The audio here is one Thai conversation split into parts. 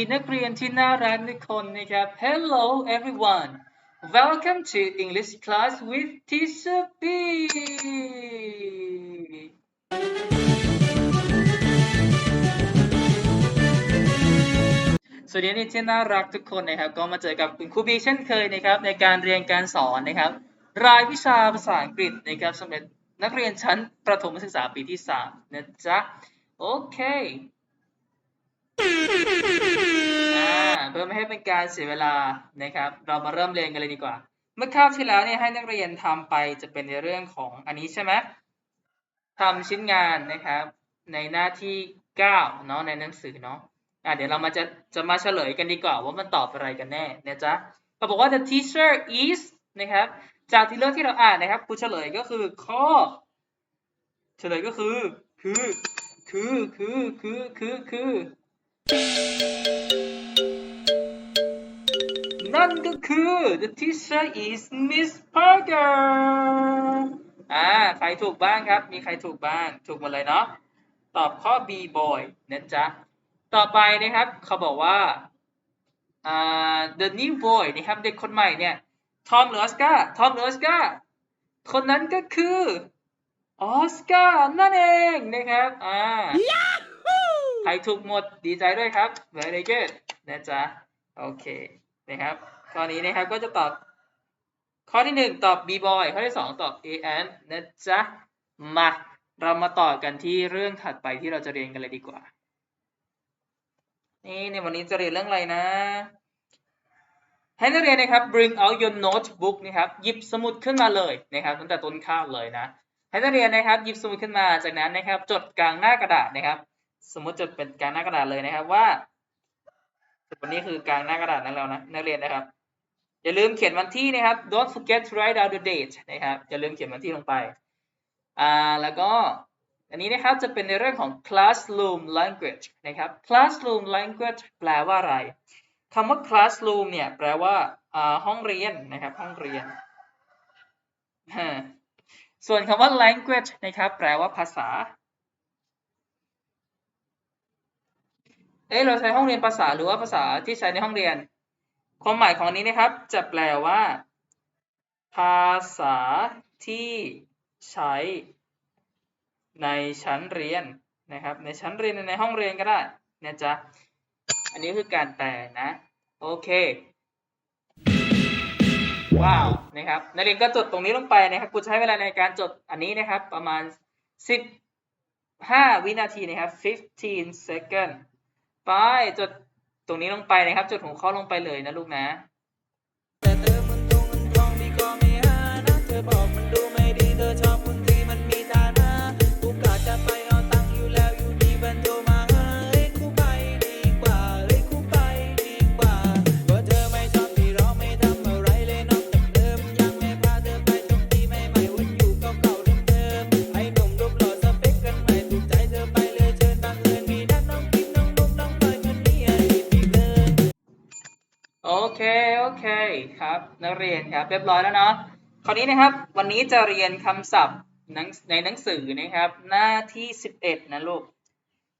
ดีนักเรียนที่น่ารักทุกคนนะครับ Hello everyone Welcome to English class with Teacher B สวัสดีนักเรียนที่น่ารักทุกคนนะครับ ก็มาเจอกับคุณครูบีเช่นเคยนะครับ ในการเรียนการสอนนะครับ รายวิชาภาษาอังกฤษนะครับสำหรับนักเรียนชั้นประถมศึกษาปีที่ 3 นะจ๊ะ โอเค อ่าเพื่อไม่ให้เป็นการเสียเวลานะครับ เรามาเริ่มเรียนกันเลยดีกว่า เมื่อคราวที่แล้วเนี่ยให้นักเรียนทำไปจะเป็นในเรื่องของอันนี้ใช่ไหมทำชิ้นงานนะครับ ในหน้าที่9เนาะในหนังสือเนาะอ่าเดี๋ยวเรามาจะจะมาเฉลยกันดีกว่าว่ามันตอบอะไรกันแน่นะจ๊ะเราบอกว่า the teacher is นะครับ จากที่เรื่องที่เราอ่านนะครับครูเฉลยก็คือข้อ เฉลยก็คือ คือ คือ คือ คือ คือ คือ นั่นก็คือ the teacher is Miss Parker อ่า ใครถูกบ้างครับ มีใครถูกบ้าง ถูกหมดเลยเนาะ ตอบข้อ B boy นะจ๊ะ ต่อไปนะครับ เขาบอกว่าอ่า the new boy นะครับ เด็กคนใหม่เนี่ย ทอมหรือออสการ์ ทอมหรือออสการ์ คนนั้นก็คือ ออสการ์นั่นเองนะครับ อ่า ใครถูกหมดดีใจด้วยครับ very good นะจ๊ะโอเคนะครับข้อนี้นะครับก็จะตอบ ข้อที่หนึ่งตอบ b boy ข้อที่สองตอบ a n นะจ๊ะมาเรามาต่อกันที่เรื่องถัดไปที่เราจะเรียนกันเลยดีกว่า นี่ในวันนี้จะเรียนเรื่องอะไรนะให้นักเรียนนะครับ bring out your notebook นะครับหยิบสมุดขึ้นมาเลยนะครับตั้งแต่ต้นข้าวเลยนะให้นักเรียนนะครับหยิบสมุดขึ้นมาจากนั้นนะครับ จดกลางหน้ากระดาษนะครับ สมมติจดเป็นกลางหน้ากระดาษเลยนะครับว่าวันนี้คือกลางหน้ากระดาษนั้นแล้วนะนักเรียนนะครับ อย่าลืมเขียนวันที่นะครับ don't forget to write down the date นะครับอย่าลืมเขียนวันที่ลงไปอ่าแล้วก็อันนี้นะครับจะเป็นในเรื่องของ classroom language นะครับ classroom language แปลว่าอะไรคำว่า classroom เนี่ยแปลว่าอ่าห้องเรียนนะครับห้องเรียน ส่วนคำว่า language นะครับแปลว่าภาษา เอ๊ะเราใช้ห้องเรียนภาษาหรือว่าภาษาที่ใช้ในห้องเรียน ความหมายของอันนี้นะครับ จะแปลว่า ภาษาที่ใช้ในชั้นเรียนนะครับ ในชั้นเรียนในห้องเรียนก็ได้นะจ๊ะ อันนี้คือการแปลนะ โอเค ว้าวนะครับนักเรียนก็จดตรงนี้ลงไปนะครับกูใช้เวลาในการจดอันนี้นะครับ ประมาณ15วินาทีนะครับ15 second ไปจดตรงนี้ลงไปนะครับ จดหัวข้อลงไปเลยนะลูกนะ เคโอเคครับนักเรียนครับเรียบร้อยแล้วเนาะคราวนี้นะครับวันนี้จะเรียนคำศัพท์ในหนังสือนะครับ หน้าที่ 11 นะลูก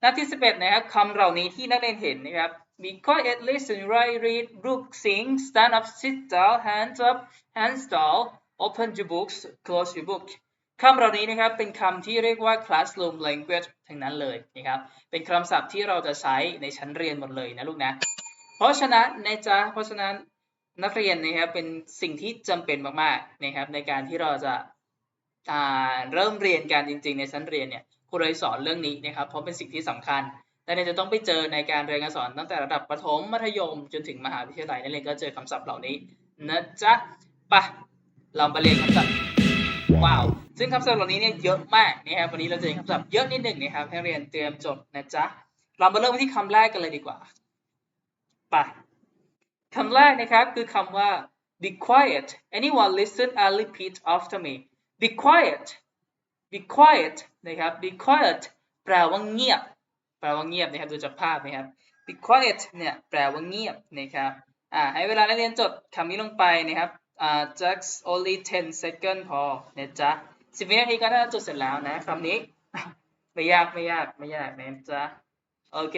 หน้าที่ 11 นะครับคำเหล่านี้ที่นักเรียนเห็นนะครับ be quiet listen write read look sing stand up sit down hands up hands down open your books close your book คำเหล่านี้นะครับเป็นคำที่เรียกว่า classroom language ทั้งนั้นเลยนะครับเป็นคำศัพท์ที่เราจะใช้ในชั้นเรียนหมดเลยนะลูกนะ เพราะฉะนั้นนะจ๊ะเพราะฉะนั้นนักเรียนนะครับเป็นสิ่งที่จำเป็นมากๆนะครับในการที่เราจะาเริ่มเรียนการจริง ๆ ในชั้นเรียนเนี่ยครูเลยสอนเรื่องนี้นะครับ เพราะเป็นสิ่งที่สำคัญและเนี่จะต้องไปเจอในการเรียนการสอนตั้งแต่ระดับประถมมัธยมจนถึงมหาวิทยาลัยนักเรียนก็เจอคำศัพท์เหล่านี้นะจ๊ะไปะเรามาเรียนคำศัพท์ว้าวซึ่งคำศัพท์เหล่านี้เนี่ยเยอะมากนะครับวันนี้เราจะเรียนคำศัพท์เยอะนิดหนึ่งนะครับให้เรียนเตรียมจดนะจ๊ะเรามาเริ่มที่คำแรกกันเลยดีกว่า ไปคำแรกนะครับคือคำว่า be quiet anyone listen and repeat after me be quiet be quiet นะครับ be quiet แปลว่าเงียบ แปลว่าเงียบนะครับดูจากภาพนะครับ be quiet เนี่ยแปลว่าเงียบนะครับอ่าให้เวลานักเรียนจดคำนี้ลงไปนะครับอ่า just only 10 second พอนะจ๊ะ10วินาทีก็น่าจะจดเสร็จแล้วนะคำนี้ ไม่ยากไม่ยากไม่ยากนะจ๊ะโอเค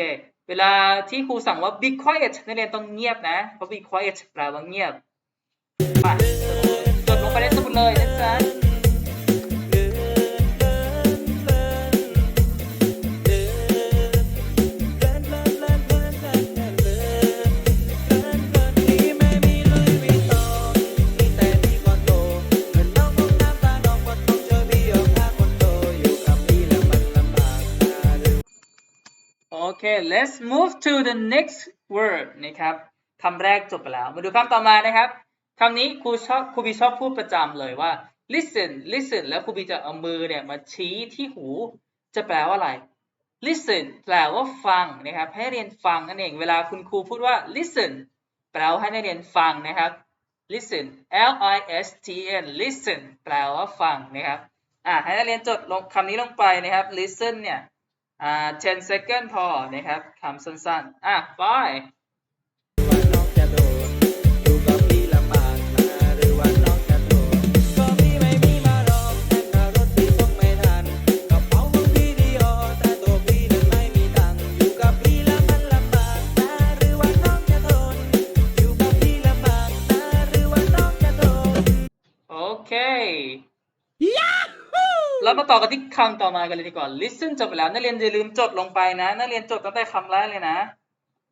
เวลาที่ครูสั่งว่า be quiet นักเรียนต้องเงียบนะ เพราะ be quiet แปลว่าเงียบไปจดลงไปเล่นสมุดเลยนะจ๊ะ โอเค let's move to the next word นะครับคำแรกจบไปแล้ว มาดูคำต่อมานะครับคำนี้ครูชอบครูบีชอบพูดประจำเลยว่า listen listen แล้วครูบีจะเอามือเนี่ยมาชี้ที่หู จะแปลว่าอะไร listen แปลว่าฟังนะครับ ให้เรียนฟังนั่นเอง เวลาคุณครูพูดว่า listen แปลว่าให้นักเรียนฟังนะครับ listen L I S T N listen แปลว่าฟังนะครับ อ่าให้นักเรียนจดลงคำนี้ลงไปนะครับ listen เนี่ย อ่า10 second พอนะครับคำสั้นๆ อะ ไป เรามาต่อกันที่คำต่อมากันเลยดีกว่า listen จบไปแล้วนักเรียนอย่าลืมจดลงไปนะนักเรียนจดตั้งแต่คำแรกเลยนะ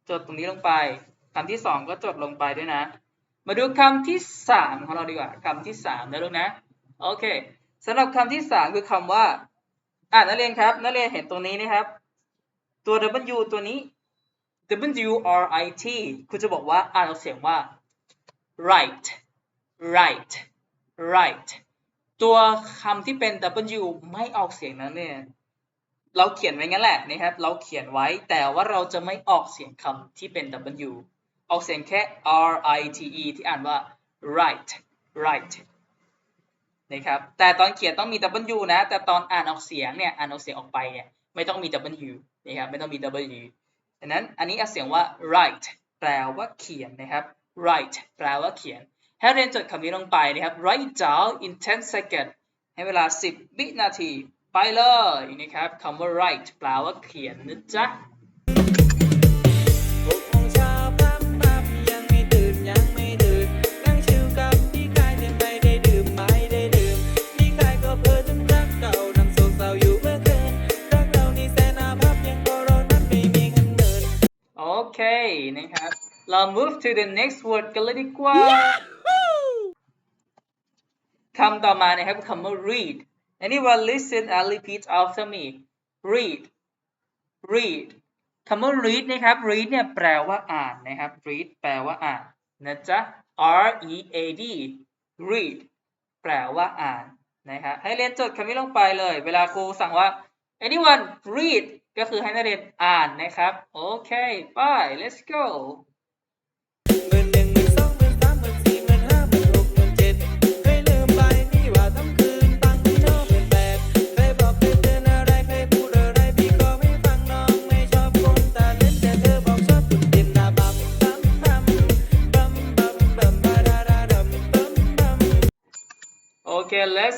จดตรงนี้ลงไปคำที่สองก็จดลงไปด้วยนะ มาดูคำที่สามของเราดีกว่าคำที่สามนะลูกนะโอเคสำหรับคำที่สามคือคำว่าอ่านักเรียนครับนักเรียนเห็นตรงนี้นะครับ ตัว W ตัวนี้ W R I T คุณจะบอกว่าอ่านออกเสียงว่า right right right ตัวคำที่เป็น W ไม่ออกเสียงนั้นเนี่ยเราเขียนไว้งั้นแหละนะครับ เราเขียนไว้แต่ว่าเราจะไม่ออกเสียงคำที่เป็น W ออกเสียงแค่ R I T E ที่อ่านว่า right right นะครับแต่ตอนเขียนต้องมี W นะ แต่ตอนอ่านออกเสียงเนี่ยอ่านออกเสียงออกไปเนี่ยไม่ต้องมี W นะครับไม่ต้องมี W ดังนั้นอันนี้ออกเสียงว่า right แปลว่าเขียนนะครับ right แปลว่าเขียน ให้เรียนจดคำนี้ลงไปนะครับ write down in 10 seconds ให้เวลา 10 วินาที ไปเลยนะครับคำว่า write แปลว่าเขียนนะจ๊ะหกโมงเช้าพับพับยังไม่ตื่นยังไม่ตื่นนั่งชิวกับพี่กายเนี่ยไม่ได้ดื่มไม่ได้ดื่มพี่กายก็เพ้อถึงรักเก่านั่งโศกเศร้าอยู่เมื่อคืนรักเรานี่แสนอาภัพยังเพราะเรานั้นไม่มีเงินเดินโอเคนะครับเรา move to the next word กันเลยดีกว่า คำต่อมานะครับคำว่า read anyone listen and repeat after me read read คำว่า read นะครับ read เนี่ยแปลว่าอ่านนะครับ read แปลว่าอ่านนะจ๊ะ R E A D read แปลว่าอ่านนะครับให้เรียนจดคำนี้ลงไปเลย เวลาครูสั่งว่า anyone read ก็คือให้นักเรียนอ่านนะครับ โอเคไป let's go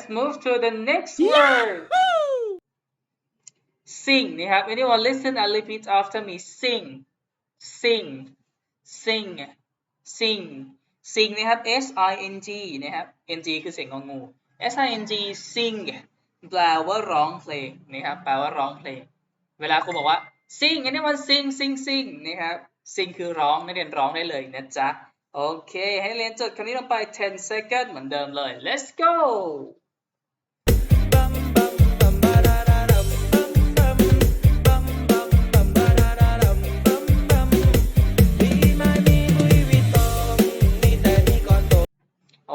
let's move to the next word sing นะครับ anyone listen and repeat after me sing sing sing sing sing นะครับ s i n g นะครับ n g คือเสียงงองู s i n g sing แปลว่าร้องเพลงนะครับ แปลว่าร้องเพลง เวลาครูบอกว่า sing anyone sing sing sing นะครับ sing คือร้องนักเรียนร้องได้เลยนะจ๊ะ โอเค ให้เรียนจดคำนี้ลงไป 10 second เหมือนเดิมเลย let's go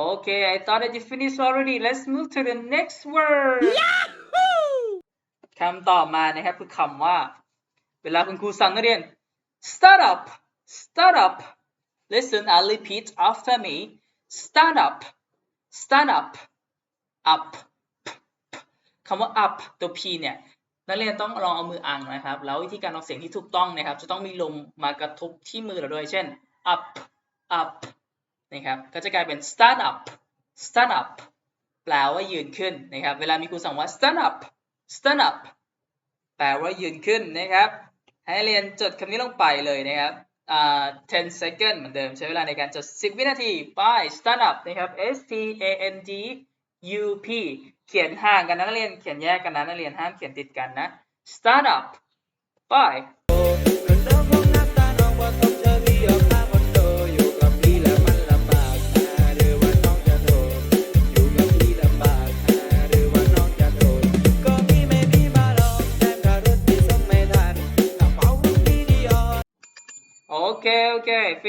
Okay, I thought that you finished already. Let's move to the next word. คำต่อมานะครับคือคำว่า เวลาคุณครูสั่งนักเรียน start up start up listen and repeat after me start up start up up คำว่า up ตัว p เนี่ยนักเรียนต้องลองเอามืออังนะครับ แล้ววิธีการออกเสียงที่ถูกต้องนะครับ จะต้องมีลมมากระทบที่มือเราด้วย เช่น up up นะครับก็จะกลายเป็น stand up stand up แปลว่ายืนขึ้นนะครับเวลามีครูสั่งว่า stand up stand up แปลว่ายืนขึ้นนะครับ ให้เรียนจดคำนี้ลงไปเลยนะครับอ่า10 second เหมือนเดิมใช้เวลาในการจด 10 วินาทีไป stand up นะครับ S T A N D U P เขียนห่างกันนะนักเรียนเขียนแยกกันนะนักเรียนห้ามเขียนติดกันนะ stand up ไป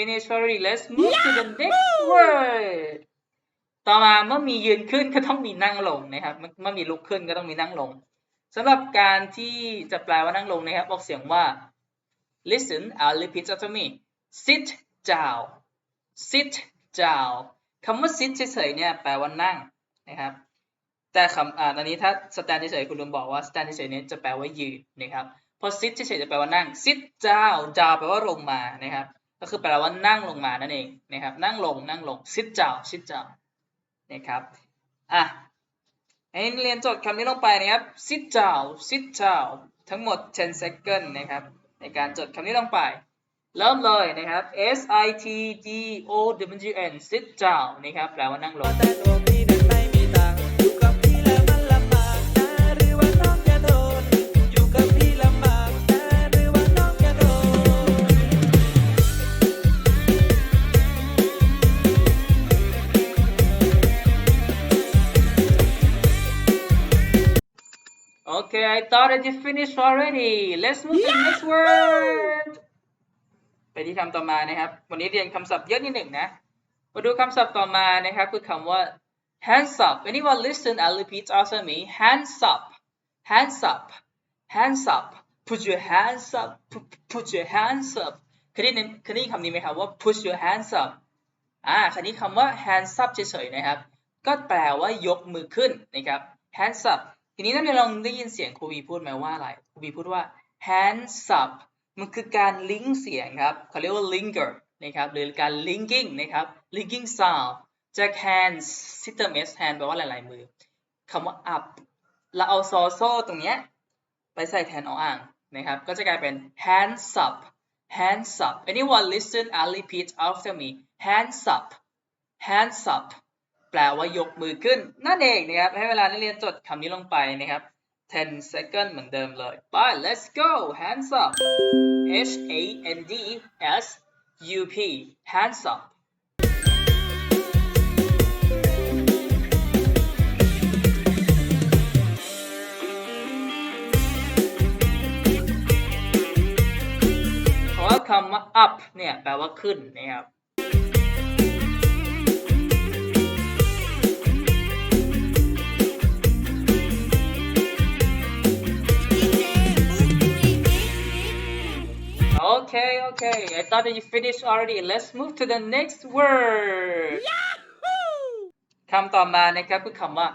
อเค finish already let's move to the next word ต่อมาเมื่อมียืนขึ้นก็ต้องมีนั่งลงนะครับเมื่อเมื่อมีลุกขึ้นก็ต้องมีนั่งลงสำหรับการที่จะแปลว่านั่งลงนะครับ ออกเสียงว่า listen I'll repeat after me sit down sit down คำว่า sit เฉยๆเนี่ยแปลว่านั่งนะครับ แต่คำอ่าตอนนี้ถ้า stand เฉยๆคุณลุงบอกว่า stand เฉยๆเนี่ยจะแปลว่ายืนนะครับพอ sit เฉยๆจะแปลว่านั่ง sit down down แปลว่าลงมานะครับ ก็คือแปลว่านั่งลงมานั่นเองนะครับ นั่งลงนั่งลง sit down sit down นะครับอะให้นักเรียนจดคำนี้ลงไปนะครับ sit down sit down ทั้งหมด 10 second นะครับ ในการจดคำนี้ลงไป เริ่มเลยนะครับ S I T D O W N sit down นะครับแปลว่านั่งลง Okay, I thought that you finished already. Let's move to the next word. ไปที่คำต่อมานะครับ วันนี้เรียนคำศัพท์เยอะนิดหนึ่งนะ มาดูคำศัพท์ต่อมานะครับ คือคำว่า hands up anyone listen and repeat after me hands up hands up hands up put your hands up put, put your hands up เคยได้ยินเคยได้ยินคำนี้ไหมครับว่า put your hands up อ่าคราวนี้คำว่า hands up เฉยๆนะครับ ก็แปลว่ายกมือขึ้นนะครับ hands up ทีนี้นักเรียนลองได้ยินเสียงครูบีพูดไหมว่าอะไรครูบีพูดว่า hands up มันคือการลิงก์เสียงครับเขาเรียกว่า linger นะครับหรือการ linking นะครับ linking sound จาก hands system s hand แปลว่าหลาย ๆ มือคำว่า up เราเอาซอโซ่ตรงเนี้ยไปใส่แทนออ่างนะครับก็จะกลายเป็น hands up hands up anyone listen and repeat after me hands up hands up แปลว่ายกมือขึ้น นั่นเองนะครับ ให้เวลานักเรียนจดคำนี้ลงไปนะครับ 10 second เหมือนเดิมเลย ไป let's go hands up H A N D S U P hands up คำว่า up เนี่ย แปลว่าขึ้นนะครับ Okay, okay. I thought that you finished already. Let's move to the next word. คำต่อมานะครับคือคำว่า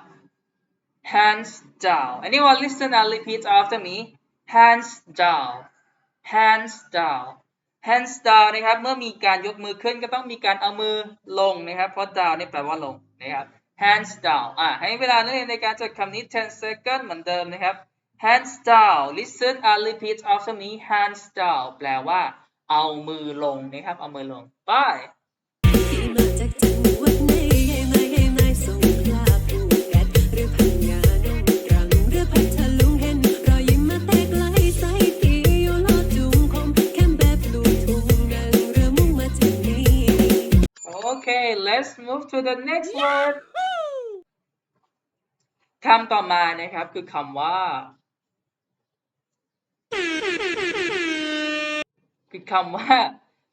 hands down. Anyone listen and repeat after me. Hands down. Hands down. Hands down นะครับ เมื่อมีการยกมือขึ้นก็ต้องมีการเอามือลงนะครับ เพราะ down นี่แปลว่าลงนะครับ hands down อะให้เวลานักเรียนในการจดคำนี้ 10 second เหมือนเดิมนะครับ hands down listen and repeat after me hands down แปลว่า เอามือลงนะครับ เอามือลง ไปที่มาจากจังหวัดไหนให้มาให้มาสงขลาภูเก็ตหรือพังงาดงตรังหรือพัทลุงเห็นรอยยิ้มมาแต่ไกลใส่ตีอยู่ลอดจุงคมแคมแบบลูกทุ่งนั่งเรือมุ่งมาถึงนี้ Okay let's move to the next word คำต่อมานะครับคือคำว่า คือคำว่า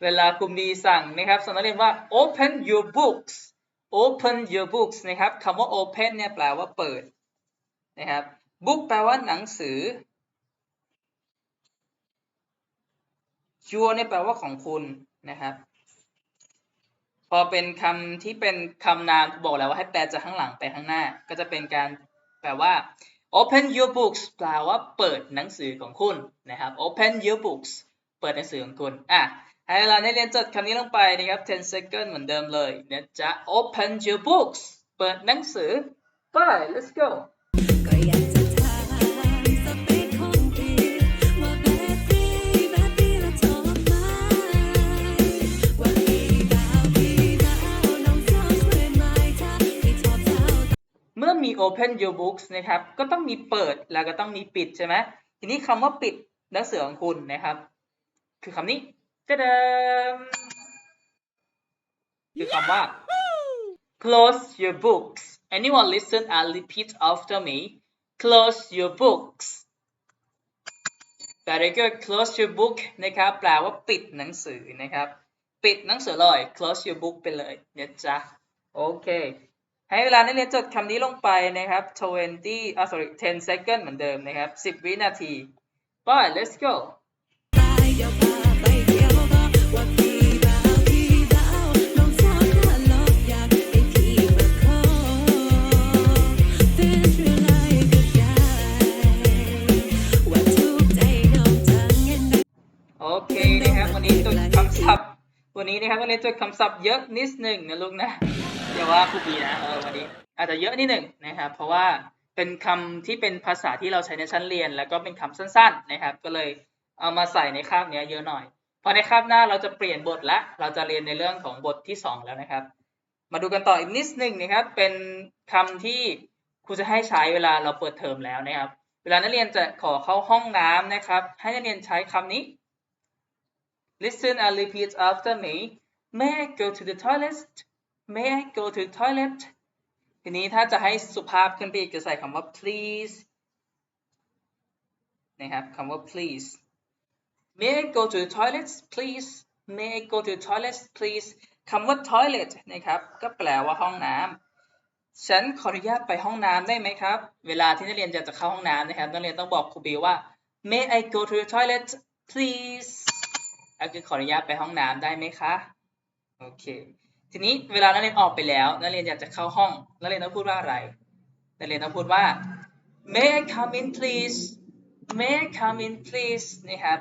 เวลาครูดีสั่งนะครับสั่งนักเรียนว่า open your books open your books นะครับคำว่า open เนี่ยแปลว่าเปิดนะครับ book แปลว่าหนังสือ your เนี่ยแปลว่าของคุณนะครับ พอเป็นคำที่เป็นคำนามบอกแล้วว่าให้แปลจากข้างหลังไปข้างหน้า ก็จะเป็นการแปลว่า open your books แปลว่าเปิดหนังสือของคุณนะครับ open your books เปิดหนังสือของคุณอะให้เราได้เรียนจดคำนี้ลงไปนะครับ 10 second เหมือนเดิมเลยนะจ๊ะ open your books เปิดหนังสือไป let's go มี open your books นะครับ ก็ต้องมีเปิดแล้วก็ต้องมีปิดใช่ไหมทีนี้คำว่าปิดหนังสือของคุณนะครับ คือคำนี้จะเดิมคือคำว่า close your books anyone listen and repeat after me close your books very good close your book นะครับ แปลว่าปิดหนังสือนะครับ ปิดหนังสือเลย close your book ไปเลยนะจ๊ะโอเค ให้เวลานักเรียนจดคำนี้ลงไปนะครับ20อ่า sorry 10 second เหมือนเดิมนะครับ 10 วินาที ไป let's go ไปเดี๋ยวพาไปเที่ยวก็ว่าพี่บ่าวพี่บ่าวน้องสาวน่าลบอยากให้พี่มาขอ Feel true like a guy ว่าถูกใจน้องจังเห็นไหมโอเคนะครับ วันนี้จดคำศัพท์ วันนี้นะครับวันนี้จดคำศัพท์เยอะนิดหนึ่งนะลูกนะ อย่าว่าครูบีนะเออวันนี้อาจจะเยอะนิดหนึ่งนะครับเพราะว่าเป็นคำที่เป็นภาษาที่เราใช้ในชั้นเรียน แล้วก็เป็นคำสั้นๆนะครับ ก็เลยเอามาใส่ในคาบเนี้ยเยอะหน่อยพอในคาบหน้าเราจะเปลี่ยนบทละเราจะเรียนในเรื่องของบทที่สองแล้วนะครับ มาดูกันต่ออีกนิดหนึ่งนะครับ เป็นคำที่ครูจะให้ใช้เวลาเราเปิดเทอมแล้วนะครับ เวลานักเรียนจะขอเข้าห้องน้ำนะครับ ให้นักเรียนใช้คำนี้ Listen and repeat after me May I go to the toilet May I go to the toilet ทีนี้ถ้าจะให้สุภาพขึ้นไปอีกจะใส่คำว่า please นะครับคำว่า please May I go to the toilet please May I go to the toilet please คำว่า toilet นะครับก็แปลว่าห้องน้ำฉันขออนุญาตไปห้องน้ำได้ไหมครับ เวลาที่นักเรียนจะจะเข้าห้องน้ำนะครับนักเรียนต้องบอกครูบีว่า May I go to the toilet please ก็คือขออนุญาตไปห้องน้ำได้ไหมคะ โอเค ทีนี้เวลานักเรียนออกไปแล้วนักเรียนอยากจะเข้าห้องนักเรียนต้องพูดว่าอะไรนักเรียนต้องพูดว่า May I come in please May I come in please นะครับ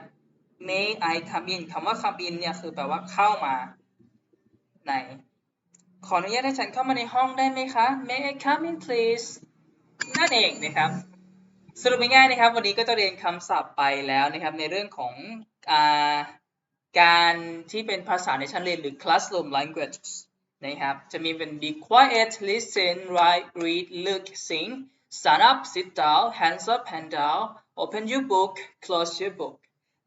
May I come in คำว่า come in เนี่ยคือแปลว่าเข้ามาในขออนุญาตให้ฉันเข้ามาในห้องได้ไหมคะ May I come in please นั่นเองนะครับสรุปง่ายๆนะครับ วันนี้ก็จะเรียนคำศัพท์ไปแล้วนะครับในเรื่องของอา การที่เป็นภาษาในชั้นเรียนหรือ classroom language นะครับ จะมีเป็น be quiet listen write read look sing stand up sit down hands up hand down open your book close your book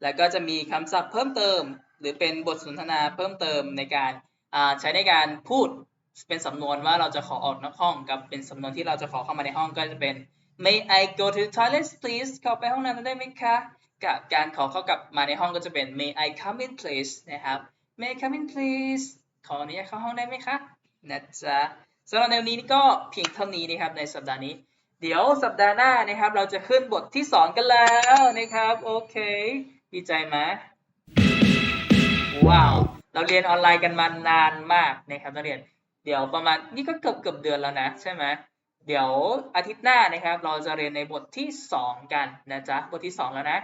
แล้วก็จะมีคำศัพท์เพิ่มเติม หรือเป็นบทสนทนาเพิ่มเติมในการใช้ในการพูดเป็นสำนวนว่าเราจะขอออกนอกห้องกับเป็นสำนวนที่เราจะขอเข้ามาในห้องก็จะเป็น May I go to the toilet please ขอไปห้องน้ำได้ไหมคะ กับการขอเข้ากลับมาในห้องก็จะเป็น May I come in please นะครับ May I come in please ขออนุญาตเข้าห้องได้ไหมคะนะจ๊ะสำหรับในวันนี้ก็เพียงเท่านี้นะครับในสัปดาห์นี้ เดี๋ยวสัปดาห์หน้านะครับ เราจะขึ้นบทที่ 2 กันแล้วนะครับ โอเค ดีใจไหมว้าว เราเรียนออนไลน์กันมานานมากนะครับนักเรียน เดี๋ยวประมาณนี่ก็เกือบเกือบเดือนแล้วนะ ใช่ไหม เดี๋ยวอาทิตย์หน้านะครับ เราจะเรียนในบทที่ 2 กันนะจ๊ะ บทที่ 2 แล้วนะ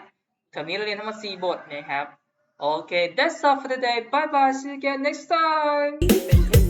เทอมนี้เราเรียนทั้งหมด 4 บทนะครับ โอเค that's all for today bye bye see you again next time